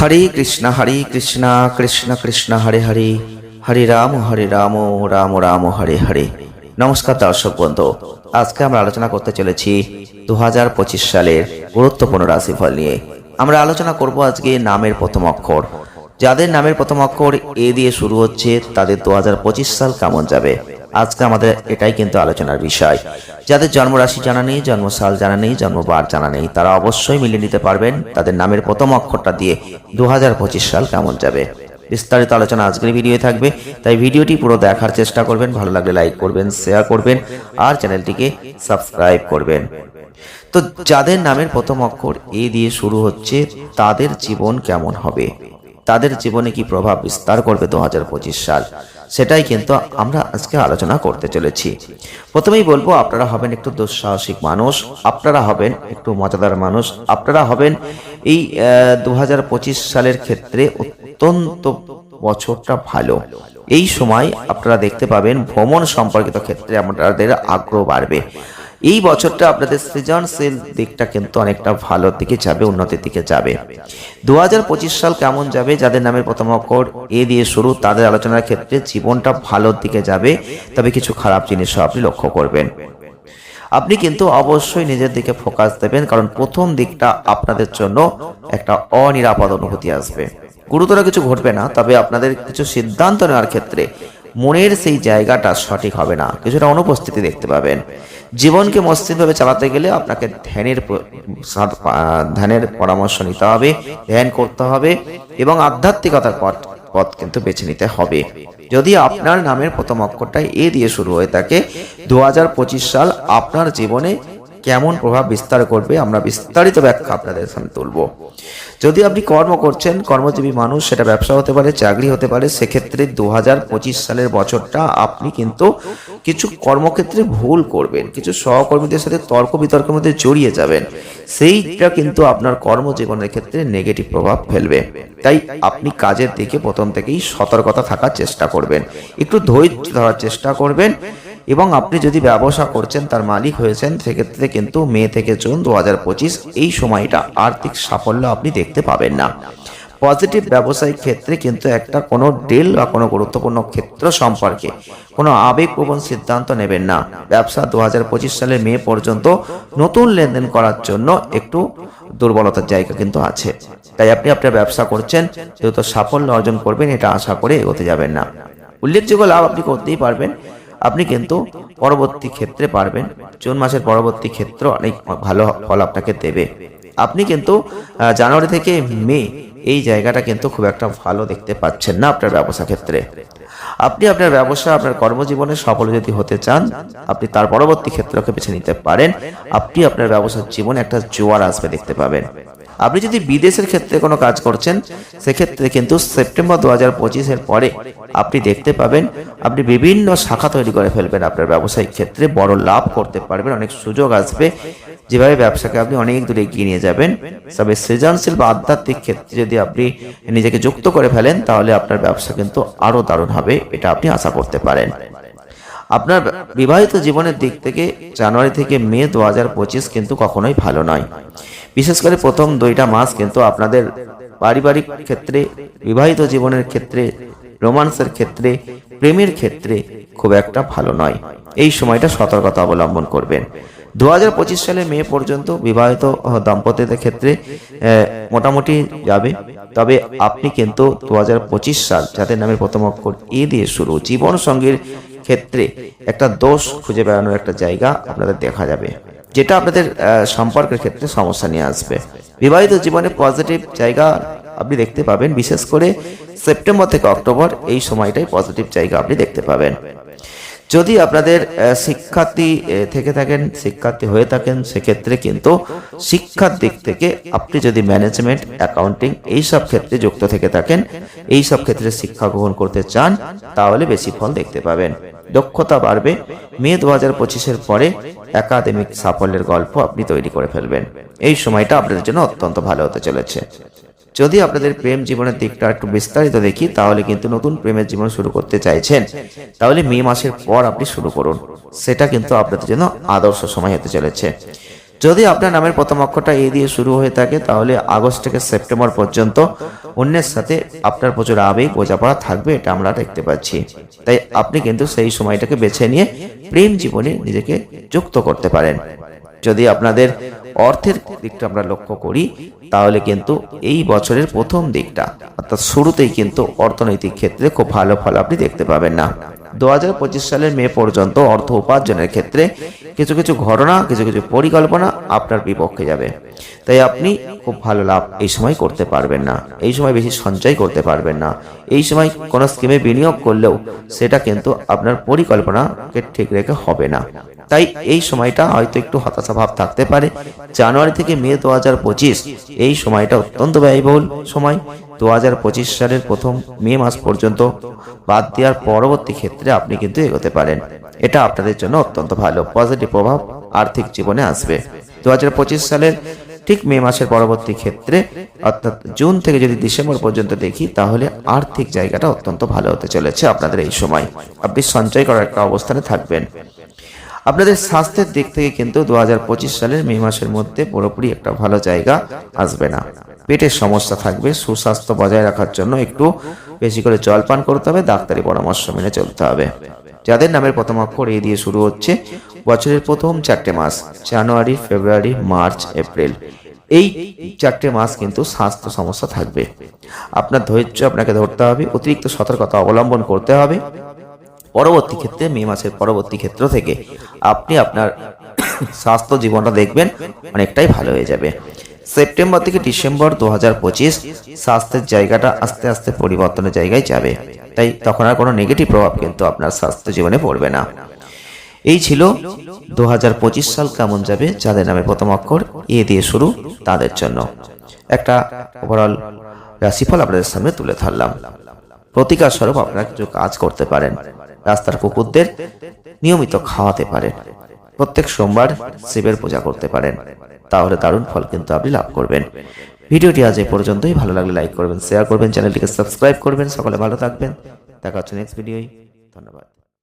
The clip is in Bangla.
হরে কৃষ্ণ হরে কৃষ্ণ কৃষ্ণ কৃষ্ণ, হরে হরে। হরে রাম হরে রাম রাম রাম, হরে হরে। নমস্কার দর্শক বন্ধু, আজকে আমরা আলোচনা করতে চলেছি দু হাজার পঁচিশ সালের গুরুত্বপূর্ণ রাশিফল নিয়ে। আমরা আলোচনা করব আজকে নামের প্রথম অক্ষর। যাদের নামের প্রথম অক্ষর এ দিয়ে শুরু হচ্ছে, তাদের দু হাজার পঁচিশ সাল কেমন যাবে? আজকে আমাদের এটাই কিন্তু আলোচনার বিষয়। যাদের জন্মরাশি জানা নেই, জন্মসাল জানা নেই, জন্মবার জানা নেই, তারা অবশ্যই মিলিয়ে নিতে পারবেন। তাদের নামের প্রথম অক্ষরটা দিয়ে দু হাজার পঁচিশ সাল কেমন যাবে। বিস্তারিত আলোচনা আজকের ভিডিও থাকবে। তাই ভিডিওটি পুরো দেখার চেষ্টা করবেন। ভালো লাগলে লাইক করবেন শেয়ার করবেন, আর চ্যানেলটিকে সাবস্ক্রাইব করবেন। তো যাদের নামের প্রথম অক্ষর এ দিয়ে শুরু হচ্ছে, তাদের জীবন কেমন হবে? তাদের জীবনে কি প্রভাব বিস্তার করবে দু হাজার পঁচিশ সাল? সেটাই কিন্তু আমরা আজকে আলোচনা করতে চলেছি। প্রথমেই বলব, আপনারা হবেন একটু দুঃসাহসিক মানুষ, আপনারা হবেন একটু মজাদার মানুষ, আপনারা হবেন এই দু হাজার পঁচিশ সালের ক্ষেত্রে অত্যন্ত বছরটা ভালো। এই সময় আপনারা দেখতে পাবেন ভ্রমণ সম্পর্কিত ক্ষেত্রে আপনাদের আগ্রহ বাড়বে। এই বছরটা আপনাদের সৃজনশীল দিকটা কিন্তু অনেকটা ভালোর দিকে যাবে, উন্নতির দিকে যাবে। দু হাজার পঁচিশ সাল কেমন যাবে, যাদের নামের প্রথম অক্ষর এ দিয়ে শুরু, তাদের আলোচনার ক্ষেত্রে জীবনটা ভালোর দিকে যাবে। তবে কিছু খারাপ জিনিসও আপনি লক্ষ্য করবেন। আপনি কিন্তু অবশ্যই নিজের দিকে ফোকাস দেবেন, কারণ প্রথম দিকটা আপনাদের জন্য একটা অনিরাপদ অনুভূতি আসবে। গুরুতর কিছু ঘটবে না, তবে আপনাদের কিছু সিদ্ধান্ত নেওয়ার ক্ষেত্রে মনের সেই জায়গাটা সঠিক হবে না। কিছুটা অনুপস্থিতি দেখতে পাবেন। জীবনকে মসৃণভাবে চালাতে গেলে আপনাকে ধ্যানের ধ্যানের পরামর্শ নিতে হবে, ধ্যান করতে হবে এবং আধ্যাত্মিকতার পথ পথ কিন্তু বেছে নিতে হবে। যদি আপনার নামের প্রথম অক্ষরটা এ দিয়ে শুরু হয়ে থাকে দু হাজার পঁচিশ সাল আপনার জীবনে কেমন প্রভাব বিস্তার করবে আমরা বিস্তারিত ব্যাখ্যা আপনাদের সামনে তুলব। যদি আপনি কর্ম করছেন, কর্মজীবী মানুষ, সেটা ব্যবসা হতে পারে, চাকরি হতে পারে, সেক্ষেত্রে দু হাজার পঁচিশ সালের বছরটা আপনি কিন্তু কিছু কর্মক্ষেত্রে ভুল করবেন। কিছু সহকর্মীদের সাথে তর্ক বিতর্কের মধ্যে জড়িয়ে যাবেন। সেইটা কিন্তু আপনার কর্মজীবনের ক্ষেত্রে নেগেটিভ প্রভাব ফেলবে। তাই আপনি কাজের দিকে প্রথম থেকেই সতর্কতা থাকার চেষ্টা করবেন। একটু ধৈর্য ধরার চেষ্টা করবেন। এবং আপনি যদি ব্যবসা করছেন, তার মালিক হয়েছেন, সেক্ষেত্রে কিন্তু মে থেকে জুন দু হাজার পঁচিশ এই সময়টা আর্থিক সাফল্য আপনি দেখতে পাবেন না। পজিটিভ ব্যবসায়িক ক্ষেত্রে কিন্তু একটা কোনো ডিল বা কোনো গুরুত্বপূর্ণ ক্ষেত্র সম্পর্কে কোনো আবেগপ্রবণ সিদ্ধান্ত নেবেন না। ব্যবসা দু হাজার সালের মে পর্যন্ত নতুন লেনদেন করার জন্য একটু দুর্বলতার জায়গা কিন্তু আছে। তাই আপনি আপনার ব্যবসা করছেন যেহেতু সাফল্য অর্জন করবেন, এটা আশা করে এগোতে যাবেন না। উল্লেখযোগ্য লাভ আপনি করতেই পারবেন। আপনি কিন্তু পরবর্তী ক্ষেত্রে পারবেন। জুন মাসের পরবর্তী ক্ষেত্র অনেক ভালো ফল আপনাকে দেবে। আপনি কিন্তু জানুয়ারি থেকে মে এই জায়গাটা কিন্তু খুব একটা ভালো দেখতে পাচ্ছেন না আপনার ব্যবসা ক্ষেত্রে। আপনি আপনার ব্যবসা, আপনার কর্মজীবনে সফল যদি হতে চান, আপনি তার পরবর্তী ক্ষেত্রকে বেছে নিতে পারেন। আপনি আপনার ব্যবসার জীবনে একটা জোয়ার আসবে দেখতে পাবেন। আপনি যদি বিদেশের ক্ষেত্রে কোনো কাজ করছেন, সেক্ষেত্রে কিন্তু সেপ্টেম্বর দু হাজার পঁচিশের পরে আপনি দেখতে পাবেন, আপনি বিভিন্ন শাখা তৈরি করে ফেলবেন আপনার ব্যবসায়িক ক্ষেত্রে, বড় লাভ করতে পারবেন, অনেক সুযোগ আসবে। যেভাবে ব্যবসাকে আপনি অনেক দূরে এগিয়ে নিয়ে যাবেন, তবে সৃজনশীল বা আধ্যাত্মিক ক্ষেত্রে যদি আপনি নিজেকে যুক্ত করে ফেলেন, তাহলে আপনার ব্যবসা কিন্তু আরও দারুণ হবে, এটা আপনি আশা করতে পারেন। আপনার বিবাহিত জীবনের দিক থেকে জানুয়ারি থেকে মে দু হাজার পঁচিশ কিন্তু কখনোই ভালো নয়। বিশেষ করে প্রথম দুইটা মাস কিন্তু আপনাদের পারিবারিক ক্ষেত্রে, বিবাহিত জীবনের ক্ষেত্রে, রোমান্সের ক্ষেত্রে, প্রেমের ক্ষেত্রে খুব একটা ভালো নয়। এই সময়টা সতর্কতা অবলম্বন করবেন। দু হাজার পঁচিশ সালে মে পর্যন্ত বিবাহিত দম্পতিদের ক্ষেত্রে মোটামুটি যাবে। তবে আপনি কিন্তু দু হাজার পঁচিশ সাল, যাদের নামের প্রথম অক্ষর এ দিয়ে শুরু জীবন সঙ্গীর ক্ষেত্রে একটা দোষ খুঁজে বেড়ানোর একটা জায়গা আপনাদের দেখা যাবে, যেটা আপনাদের সম্পর্কের ক্ষেত্রে সমস্যা নিয়ে আসবে। বিবাহিত জীবনে পজিটিভ জায়গা আপনি দেখতে পাবেন, বিশেষ করে সেপ্টেম্বর থেকে অক্টোবর, এই সময়টাই পজিটিভ জায়গা আপনি দেখতে পাবেন। যদি আপনাদের শিক্ষার্থী থেকে থাকেন, শিক্ষার্থী হয়ে থাকেন, সেক্ষেত্রে কিন্তু শিক্ষার দিক থেকে আপনি যদি ম্যানেজমেন্ট অ্যাকাউন্টিং এই সব ক্ষেত্রে যুক্ত থেকে থাকেন এই সব ক্ষেত্রে শিক্ষা গ্রহণ করতে চান, তাহলে বেশি ফল দেখতে পাবেন। দক্ষতা বাড়বে। মে দু হাজার পঁচিশের পরে একাডেমিক সাফল্যের গল্প আপনি তৈরি করে ফেলবেন। এই সময়টা আপনাদের জন্য অত্যন্ত ভালো হতে চলেছে। যদি আপনাদের প্রেম জীবনের দিকটা একটু বিস্তারিত দেখি, তাহলে কিন্তু নতুন প্রেমের জীবন শুরু করতে চাইছেন, তাহলে মে মাসের পর আপনি শুরু করুন। সেটা কিন্তু আপনাদের জন্য আদর্শ সময় হতে চলেছে। যদি আপনার নামের প্রথম অক্ষরটা এ দিয়ে শুরু হয়ে থাকে, তাহলে আগস্ট থেকে সেপ্টেম্বর পর্যন্ত অন্যের সাথে আপনার প্রচুর আবেগ বোঝাপড়া থাকবে, এটা আমরা দেখতে পাচ্ছি। তাই আপনি কিন্তু সেই সময়টাকে বেছে নিয়ে প্রেম জীবনে নিজেকে যুক্ত করতে পারেন। যদি আপনাদের অর্থের দিকটা আমরা লক্ষ্য করি, তাহলে কিন্তু এই বছরের প্রথম দিকটা, অর্থাৎ শুরুতেই কিন্তু অর্থনৈতিক ক্ষেত্রে খুব ভালো ফল আপনি দেখতে পাবেন না। দু হাজার পঁচিশ সালের মে পর্যন্ত অর্থ উপার্জনের ক্ষেত্রে কিছু কিছু ঘটনা, কিছু কিছু পরিকল্পনা আপনার বিপক্ষে যাবে। তাই আপনি খুব ভালো লাভ এই সময় করতে পারবেন না। এই সময় বেশি সঞ্চয় করতে পারবেন না। এই সময় কোনো স্কিমে বিনিয়োগ করলেও সেটা কিন্তু আপনার পরিকল্পনাকে ঠিক রেখে হবে না। তাই এই সময়টা হয়তো একটু হতাশা ভাব থাকতে পারে। জানুয়ারি থেকে মে দু হাজার পঁচিশ, এই সময়টা অত্যন্ত ব্যয়বহুল সময়। দু হাজার পঁচিশ সালের প্রথম মে মাস পর্যন্ত বাদ দেওয়ার পরবর্তী ক্ষেত্রে আপনি কিন্তু এগোতে পারেন। এটা আপনাদের জন্য অত্যন্ত ভালো। পজিটিভ প্রভাব আর্থিক জীবনে আসবে। দু হাজার পঁচিশ সালের ঠিক মে মাসের পরবর্তী ক্ষেত্রে, অর্থাৎ জুন থেকে যদি ডিসেম্বর পর্যন্ত দেখি, তাহলে আর্থিক জায়গাটা অত্যন্ত ভালো হতে চলেছে আপনাদের এই সময়। আপনি সঞ্চয় করার একটা অবস্থানে থাকবেন। আপনাদের স্বাস্থ্যের দিক থেকে কিন্তু দু হাজার পঁচিশ সালের মে মাসের মধ্যে পুরোপুরি একটা ভালো জায়গা আসবে না। পেটের সমস্যা থাকবে, সুস্বাস্থ্য বজায় রাখার জন্য একটু বেশি করে জল পান করতে হবে, ডাক্তারি পরামর্শ মেনে চলতে হবে। যাদের নামের প্রথম অক্ষর এ দিয়ে শুরু হচ্ছে, বছরের প্রথম চারটে মাস, জানুয়ারি, ফেব্রুয়ারি, মার্চ, এপ্রিল, এই চারটে মাস কিন্তু স্বাস্থ্য সমস্যা থাকবে। আপনার ধৈর্য আপনাকে ধরতে হবে, অতিরিক্ত সতর্কতা অবলম্বন করতে হবে। পরবর্তী ক্ষেত্রে, মে মাসের পরবর্তী ক্ষেত্র থেকে আপনি আপনার স্বাস্থ্য জীবনটা দেখবেন অনেকটাই ভালো হয়ে যাবে। সেপ্টেম্বর থেকে ডিসেম্বর দু হাজার পঁচিশ স্বাস্থ্যের জায়গাটা আস্তে আস্তে পরিবর্তনের জায়গায় যাবে। তাই তখন আর কোনো নেগেটিভ প্রভাব কিন্তু আপনার স্বাস্থ্য জীবনে পড়বে না। এই ছিল দু হাজার পঁচিশ সাল কেমন যাবে, যাদের নামে প্রথম অক্ষর এ দিয়ে শুরু, তাদের জন্য। একটা ওভারঅল রাশিফল আপনাদের সামনে তুলে ধরলাম। প্রতিকার স্বরূপ আপনারা কিছু কাজ করতে পারেন। রাস্তার কুকুরদের নিয়মিত খাওয়াতে পারেন। প্রত্যেক সোমবার শিবের পূজা করতে পারেন। তাহলে দারুণ ফল কিন্তু আপনি লাভ করবেন। ভিডিওটি আজ এই পর্যন্তই। ভালো লাগলে লাইক করবেন শেয়ার করবেন, চ্যানেলটিকে সাবস্ক্রাইব করবেন। সকলে ভালো থাকবেন। দেখা হচ্ছে নেক্সট ভিডিওই ধন্যবাদ।